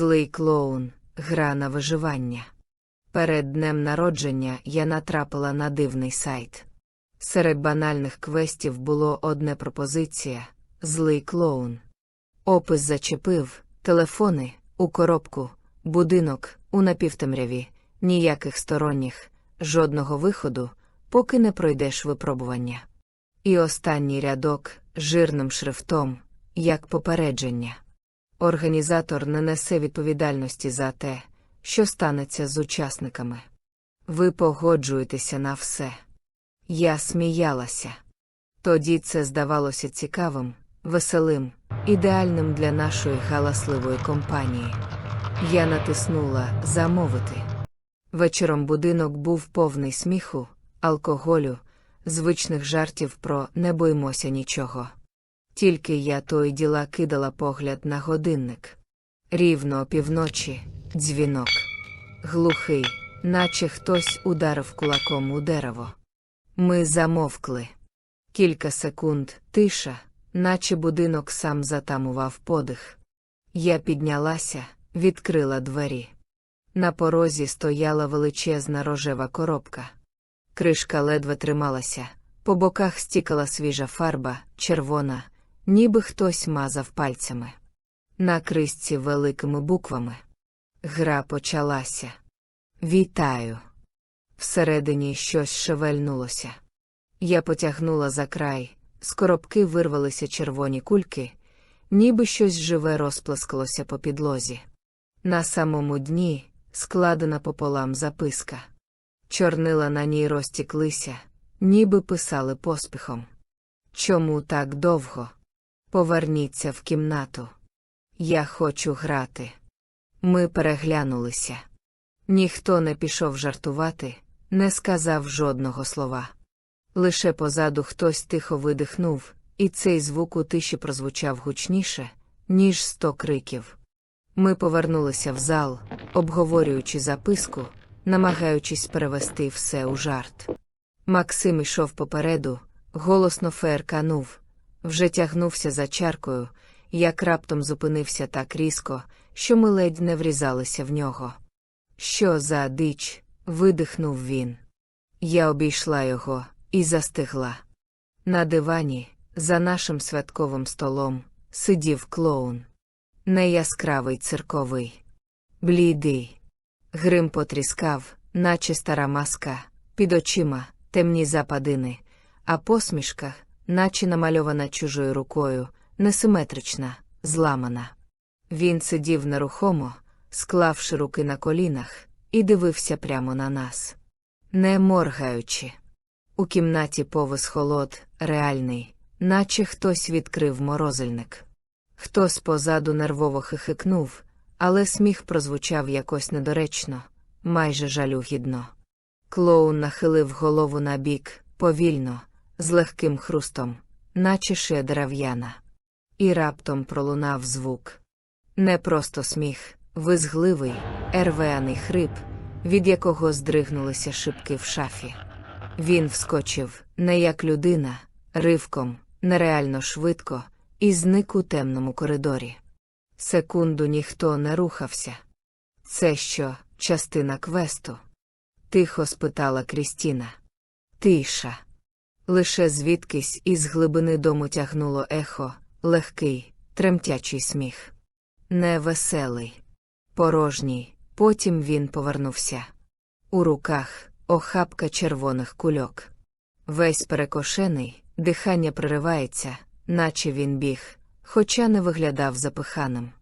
Злий клоун, гра на виживання. Перед днем народження я натрапила на дивний сайт. Серед банальних квестів було одне пропозиція злий клоун. Опис зачепив, телефони, у коробку, будинок, у напівтемряві, ніяких сторонніх, жодного виходу, поки не пройдеш випробування. І останній рядок жирним шрифтом, як попередження. Організатор не несе відповідальності за те, що станеться з учасниками. Ви погоджуєтеся на все. Я сміялася. Тоді це здавалося цікавим, веселим, ідеальним для нашої галасливої компанії. Я натиснула замовити. Вечором будинок був повний сміху, алкоголю, звичних жартів про не боїмося нічого. Тільки я то й діла кидала погляд на годинник. Рівно опівночі дзвінок. Глухий, наче хтось ударив кулаком у дерево. Ми замовкли. Кілька секунд тиша, наче будинок сам затамував подих. Я піднялася, відкрила двері. На порозі стояла величезна рожева коробка. Кришка ледве трималася, по боках стікала свіжа фарба, червона, ніби хтось мазав пальцями. На крисці великими буквами. Гра почалася. Вітаю. Всередині щось шевельнулося. Я потягнула за край, з коробки вирвалися червоні кульки, ніби щось живе розплескалося по підлозі. На самому дні складена пополам записка. Чорнила на ній розтіклися, ніби писали поспіхом. Чому так довго? Поверніться в кімнату. Я хочу грати. Ми переглянулися. Ніхто не пішов жартувати, не сказав жодного слова. Лише позаду хтось тихо видихнув, і цей звук у тиші прозвучав гучніше, ніж сто криків. Ми повернулися в зал, обговорюючи записку, намагаючись перевести все у жарт. Максим ішов попереду, голосно ферканув, вже тягнувся за чаркою, як раптом зупинився так різко, що ми ледь не врізалися в нього. Що за дич? видихнув він. Я обійшла його і застигла. На дивані, за нашим святковим столом, сидів клоун. Не яскравий цирковий. Блідий. Грим потріскав, наче стара маска, під очима, темні западини, а посмішка, наче намальована чужою рукою, несиметрична, зламана. Він сидів нерухомо, склавши руки на колінах, і дивився прямо на нас. Не моргаючи. У кімнаті повис холод, реальний, наче хтось відкрив морозильник. Хтось позаду нервово хихикнув, але сміх прозвучав якось недоречно, майже жалюгідно. Клоун нахилив голову на бік, повільно, з легким хрустом, наче ще дерев'яна. І раптом пролунав звук. Не просто сміх, визгливий, ервеаний хрип, від якого здригнулися шибки в шафі. Він вскочив, не як людина, ривком, нереально швидко, і зник у темному коридорі. Секунду ніхто не рухався. Це що, частина квесту? Тихо спитала Крістіна. Тиша. Лише звідкись із глибини дому тягнуло ехо, легкий, тремтячий сміх. Невеселий, порожній, потім він повернувся. У руках охапка червоних кульок. Весь перекошений, дихання приривається, наче він біг, хоча не виглядав запиханим.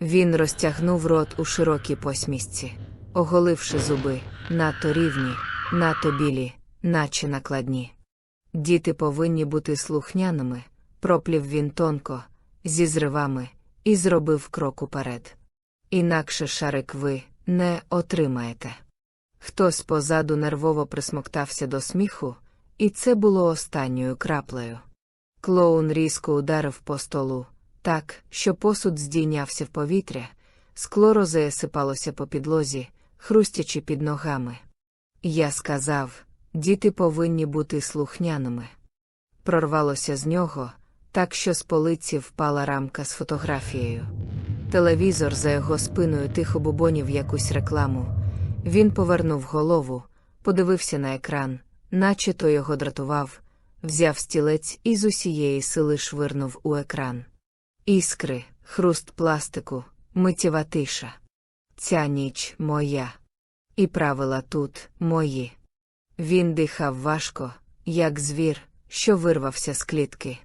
Він розтягнув рот у широкій посмішці, оголивши зуби, надто рівні, надто білі, наче накладні. Діти повинні бути слухняними, проплів він тонко, зі зривами, і зробив крок уперед. Інакше шарик ви не отримаєте. Хтось позаду нервово присмоктався до сміху, і це було останньою краплею. Клоун різко ударив по столу, так, що посуд здійнявся в повітря, скло розеясипалося по підлозі, хрустячи під ногами. Я сказав діти повинні бути слухняними. Прорвалося з нього, так що з полиці впала рамка з фотографією. Телевізор за його спиною тихо бубонів якусь рекламу. Він повернув голову, подивився на екран, наче то його дратував, взяв стілець і з усієї сили швирнув у екран. Іскри, хруст пластику, миттєва тиша. Ця ніч моя. І правила тут мої. Він дихав важко, як звір, що вирвався з клітки.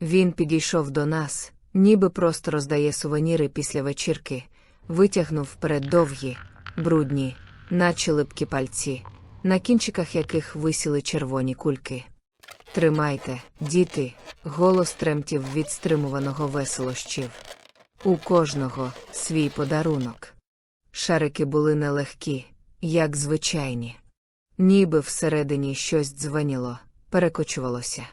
Він підійшов до нас, ніби просто роздає сувеніри після вечірки, витягнув вперед довгі, брудні, наче липкі пальці, на кінчиках яких висіли червоні кульки. Тримайте, діти, голос тремтів від стримуваного веселощів. У кожного свій подарунок. Шарики були нелегкі, як звичайні. Ніби всередині щось дзвеніло, перекочувалося.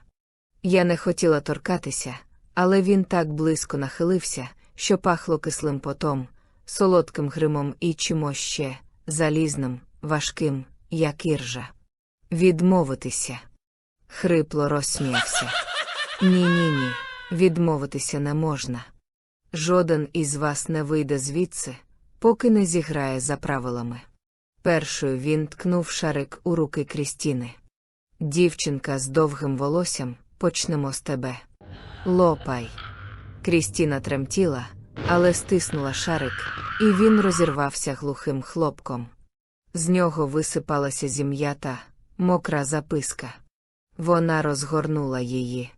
Я не хотіла торкатися, але він так близько нахилився, що пахло кислим потом, солодким гримом і чимось ще, залізним, важким, як іржа. Відмовитися. Хрипло розсміявся. Ні, ні, ні, відмовитися не можна. Жоден із вас не вийде звідси, поки не зіграє за правилами. Першою він ткнув шарик у руки Крістіни. Дівчинка з довгим волоссям, почнемо з тебе. Лопай. Крістіна тремтіла, але стиснула шарик, і він розірвався глухим хлопком. З нього висипалася зім'ята, мокра записка. Вона розгорнула її.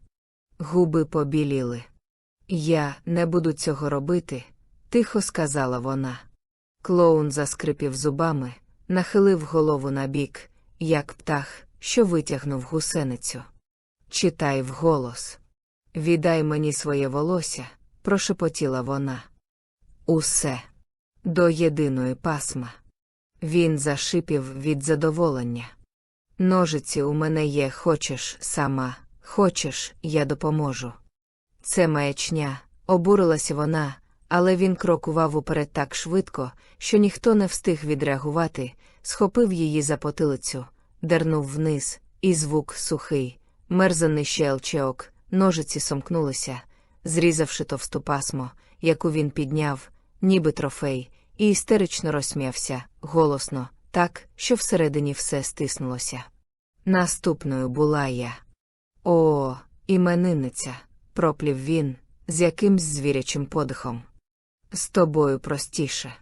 Губи побіліли. Я не буду цього робити, тихо сказала вона. Клоун заскрипів зубами, нахилив голову набік, як птах, що витягнув гусеницю. Читай вголос. Віддай мені своє волосся, прошепотіла вона. Усе. До єдиної пасма. Він зашипів від задоволення. Ножиці у мене є, хочеш сама, хочеш, я допоможу. Це маячня, обурилася вона, але він крокував уперед так швидко, що ніхто не встиг відреагувати, схопив її за потилицю, дернув вниз, і звук сухий, мерзаний щелчеок, ножиці сомкнулися, зрізавши товсту пасмо, яку він підняв, ніби трофей, і істерично розсміявся, голосно, так, що всередині все стиснулося. Наступною була я. О, іменинниця, проплів він, з якимсь звірячим подихом. З тобою простіше.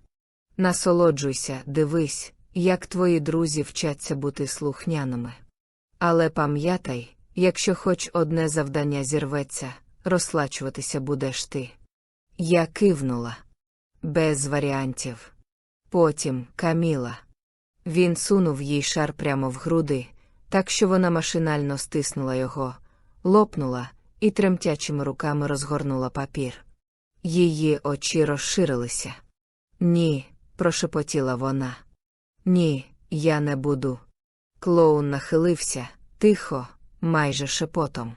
Насолоджуйся, дивись, як твої друзі вчаться бути слухняними. Але пам'ятай, якщо хоч одне завдання зірветься, розслачуватися будеш ти. Я кивнула. Без варіантів. Потім Каміла. Він сунув їй шар прямо в груди, так що вона машинально стиснула його, лопнула і тремтячими руками розгорнула папір. Її очі розширилися. Ні, прошепотіла вона. Ні, я не буду. Клоун нахилився, тихо, майже шепотом.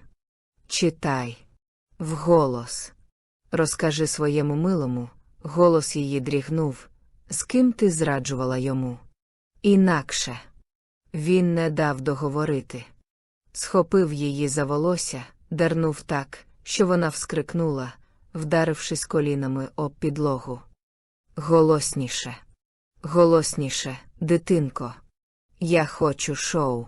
Читай. Вголос. Розкажи своєму милому, голос її дрігнув, з ким ти зраджувала йому. Інакше. Він не дав договорити. Схопив її за волосся, дернув так, що вона вскрикнула, вдарившись колінами об підлогу. Голосніше, голосніше, дитинко. Я хочу шоу.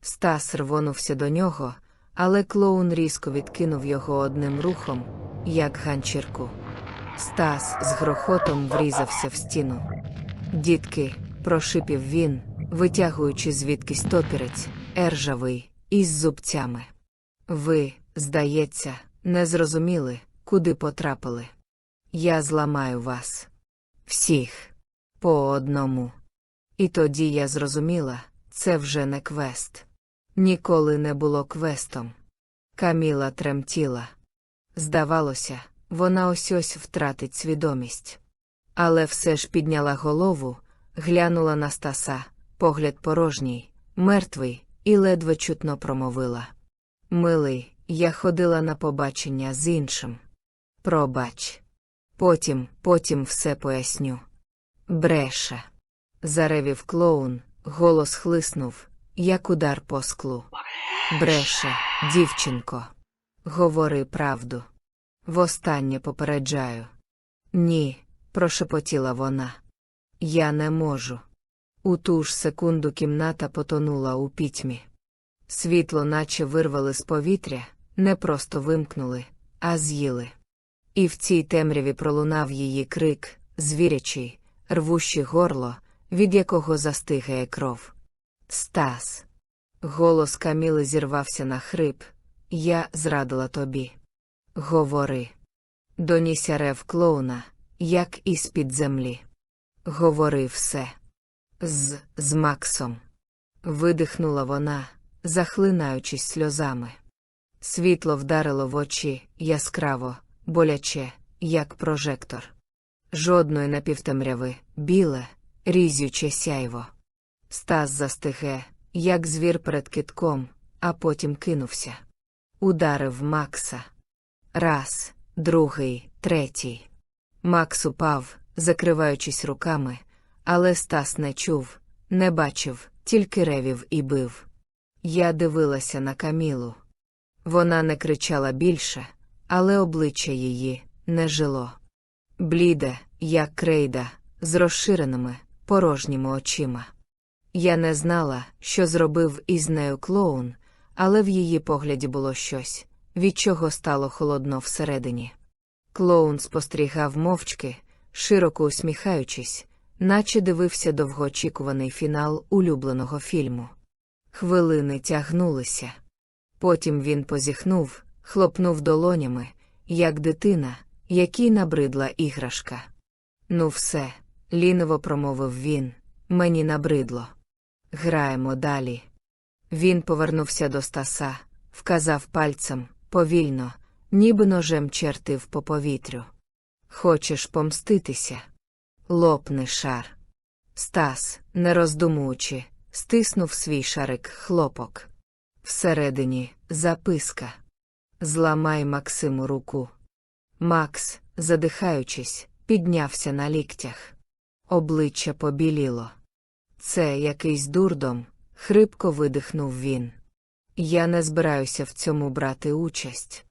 Стас рвонувся до нього, але клоун різко відкинув його одним рухом, як ганчірку. Стас з грохотом врізався в стіну. Дітки, прошипів він, витягуючи звідкись топірець, ержавий, із зубцями. Ви, здається, не зрозуміли, куди потрапили. Я зламаю вас. Всіх. По одному. І тоді я зрозуміла, це вже не квест. Ніколи не було квестом. Каміла тремтіла. Здавалося, вона ось ось втратить свідомість. Але все ж підняла голову, глянула на Стаса, погляд порожній, мертвий, і ледве чутно промовила. Милий, я ходила на побачення з іншим. Пробач. Потім, потім все поясню. Бреше. Заревів клоун, голос хлиснув, як удар по склу. Бреше, дівчинко. Говори правду. Востаннє попереджаю. Ні, прошепотіла вона. Я не можу. У ту ж секунду кімната потонула у пітьмі. Світло, наче вирвали з повітря, не просто вимкнули, а з'їли. І в цій темряві пролунав її крик, звірячий, рвущий горло, від якого застигає кров. Стас. Голос Каміли зірвався на хрип. Я зрадила тобі. Говори. Донісся рев клоуна, як із-під землі. Говори все. З, з Максом. Видихнула вона, захлинаючись сльозами. Світло вдарило в очі яскраво, боляче, як прожектор. Жодної напівтемряви, біле, різюче сяйво. Стас застиге, як звір перед китком, а потім кинувся. Ударив Макса. Раз, другий, третій. Макс упав, закриваючись руками, але Стас не чув, не бачив, тільки ревів і бив. Я дивилася на Камілу. Вона не кричала більше, але обличчя її не жило. Бліде, як крейда, з розширеними, порожніми очима. Я не знала, що зробив із нею клоун, але в її погляді було щось, від чого стало холодно всередині. Клоун спостерігав мовчки, широко усміхаючись, наче дивився довгоочікуваний фінал улюбленого фільму. Хвилини тягнулися. Потім він позіхнув, хлопнув долонями, як дитина, якій набридла іграшка. Ну, все, ліново промовив він, мені набридло. Граємо далі. Він повернувся до Стаса, вказав пальцем, повільно, ніби ножем чертив по повітрю. Хочеш помститися? Лопни шар. Стас, не роздумуючи, стиснув свій шарик хлопок. Всередині записка. Зламай Максиму руку. Макс, задихаючись, піднявся на ліктях. Обличчя побіліло. Це якийсь дурдом, хрипко видихнув він. Я не збираюся в цьому брати участь.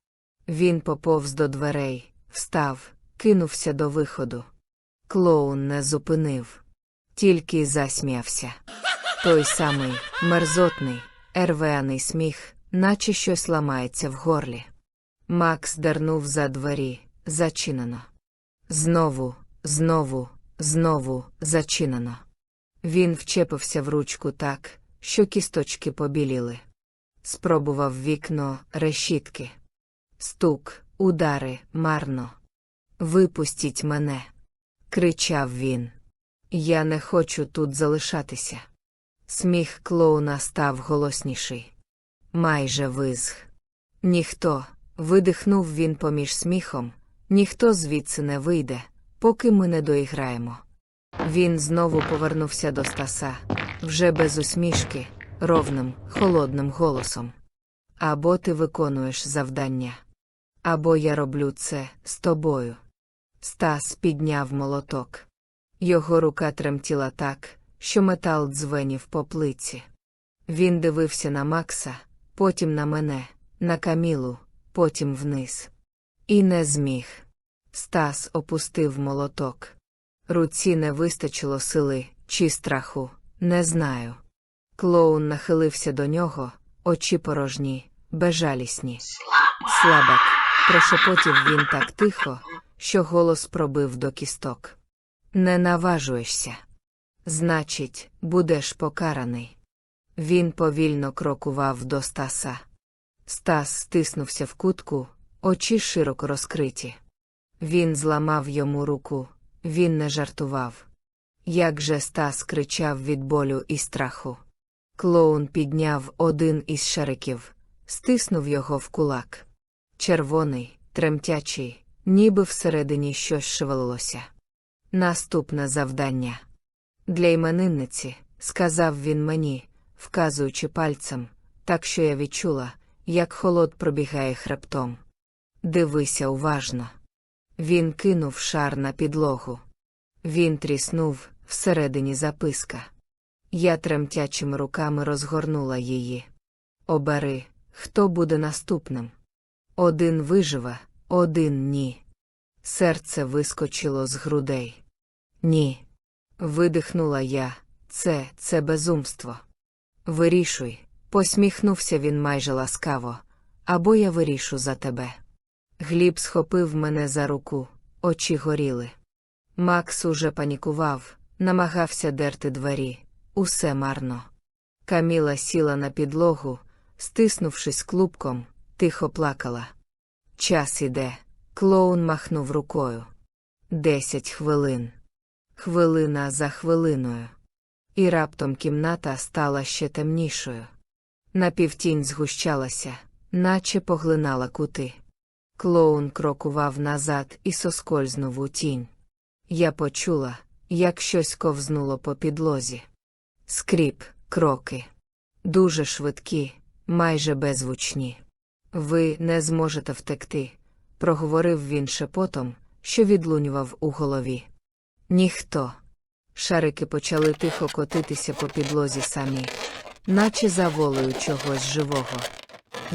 Він поповз до дверей, встав, кинувся до виходу. Клоун не зупинив, тільки засміявся. Той самий мерзотний, ервеаний сміх, наче щось ламається в горлі. Макс дернув за двері, зачинено. Знову, знову, знову зачинено. Він вчепився в ручку так, що кісточки побіліли. Спробував вікно решітки. Стук, удари, марно. Випустіть мене. кричав він. Я не хочу тут залишатися. Сміх клоуна став голосніший. Майже визг. Ніхто, видихнув він поміж сміхом, ніхто звідси не вийде, поки ми не доіграємо. Він знову повернувся до Стаса, вже без усмішки, ровним, холодним голосом. Або ти виконуєш завдання, або я роблю це з тобою. Стас підняв молоток. Його рука тремтіла так, що метал дзвенів по плиці. Він дивився на Макса, потім на мене, на Камілу, потім вниз. І не зміг. Стас опустив молоток. Руці не вистачило сили чи страху, не знаю. Клоун нахилився до нього, очі порожні, безжалісні. Слабак, прошепотів він так тихо, що голос пробив до кісток. Не наважуєшся. Значить, будеш покараний. Він повільно крокував до Стаса. Стас стиснувся в кутку, очі широко розкриті. Він зламав йому руку, він не жартував. Як же Стас кричав від болю і страху. Клоун підняв один із шариків, стиснув його в кулак. Червоний, тремтячий, ніби всередині щось шевелилося. Наступне завдання. Для іменинниці, сказав він мені, вказуючи пальцем, так що я відчула, як холод пробігає хребтом. Дивися уважно. Він кинув шар на підлогу. Він тріснув всередині записка. Я тремтячими руками розгорнула її. Обери, хто буде наступним. Один виживе, один ні. Серце вискочило з грудей. Ні. Видихнула я. Це, це безумство. Вирішуй, посміхнувся він майже ласкаво, або я вирішу за тебе. Гліб схопив мене за руку, очі горіли. Макс уже панікував, намагався дерти двері. Усе марно. Каміла сіла на підлогу, стиснувшись клубком, тихо плакала. Час іде. Клоун махнув рукою. Десять хвилин. Хвилина за хвилиною. І раптом кімната стала ще темнішою. Напівтінь згущалася, наче поглинала кути. Клоун крокував назад і соскользнув у тінь. Я почула, як щось ковзнуло по підлозі. Скріп, кроки. Дуже швидкі, майже беззвучні. Ви не зможете втекти, проговорив він шепотом, що відлунював у голові. Ніхто. Шарики почали тихо котитися по підлозі самі, наче за волею чогось живого.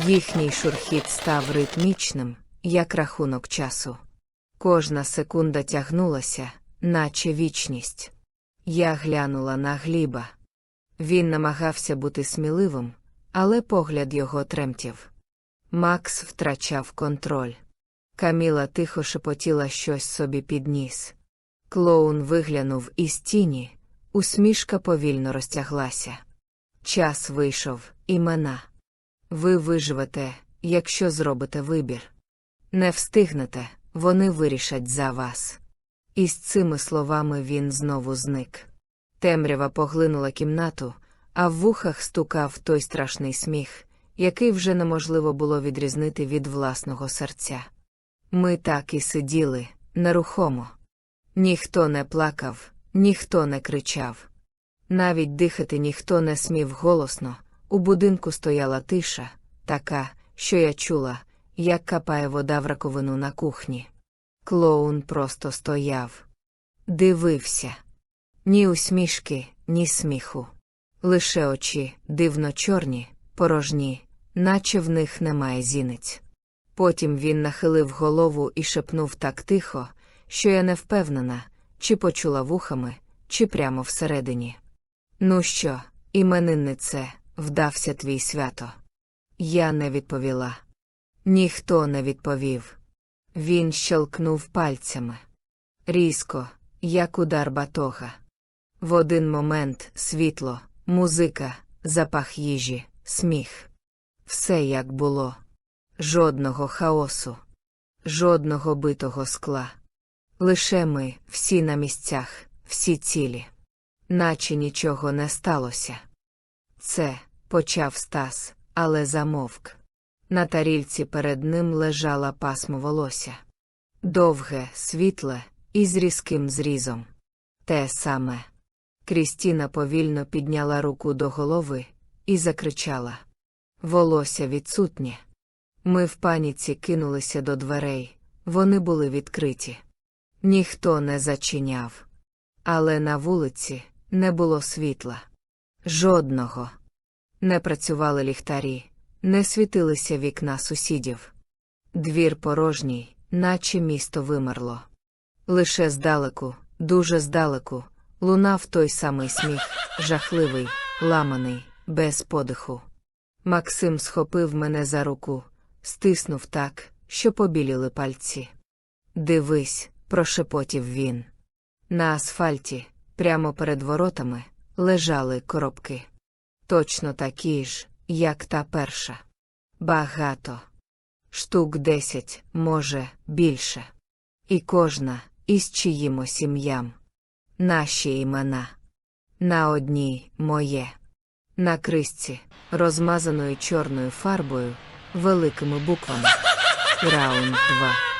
Їхній шурхіт став ритмічним, як рахунок часу. Кожна секунда тягнулася, наче вічність. Я глянула на гліба. Він намагався бути сміливим, але погляд його тремтів. Макс втрачав контроль. Каміла тихо шепотіла щось собі під ніс. Клоун виглянув із тіні, усмішка повільно розтяглася. Час вийшов, імена. Ви виживете, якщо зробите вибір. Не встигнете, вони вирішать за вас. І з цими словами він знову зник. Темрява поглинула кімнату, а в вухах стукав той страшний сміх, який вже неможливо було відрізнити від власного серця. Ми так і сиділи, нерухомо. Ніхто не плакав, ніхто не кричав. Навіть дихати ніхто не смів голосно, у будинку стояла тиша, така, що я чула, як капає вода в раковину на кухні. Клоун просто стояв. Дивився. Ні усмішки, ні сміху. Лише очі, дивно чорні, порожні, наче в них немає зіниць. Потім він нахилив голову і шепнув так тихо, що я не впевнена, чи почула вухами, чи прямо всередині. Ну що, імениннице, вдався твій свято. Я не відповіла. Ніхто не відповів. Він щелкнув пальцями. Різко, як удар батога. В один момент світло, музика, запах їжі, сміх. Все як було. Жодного хаосу, жодного битого скла. Лише ми, всі на місцях, всі цілі. Наче нічого не сталося. Це почав Стас, але замовк. На тарільці перед ним лежала пасмо волосся. Довге, світле і з різким зрізом. Те саме. Крістіна повільно підняла руку до голови і закричала Волосся відсутнє. Ми в паніці кинулися до дверей, вони були відкриті. Ніхто не зачиняв. Але на вулиці не було світла. Жодного. Не працювали ліхтарі, не світилися вікна сусідів. Двір порожній, наче місто вимерло. Лише здалеку, дуже здалеку, лунав той самий сміх, жахливий, ламаний, без подиху. Максим схопив мене за руку, стиснув так, що побіліли пальці. Дивись, прошепотів він. На асфальті, прямо перед воротами, лежали коробки. Точно такі ж, як та перша. Багато. Штук десять, може, більше. І кожна із чиїмось ім'ям. Наші імена. На одній моє. На крисці, розмазаною чорною фарбою, великими буквами. Раунд 2.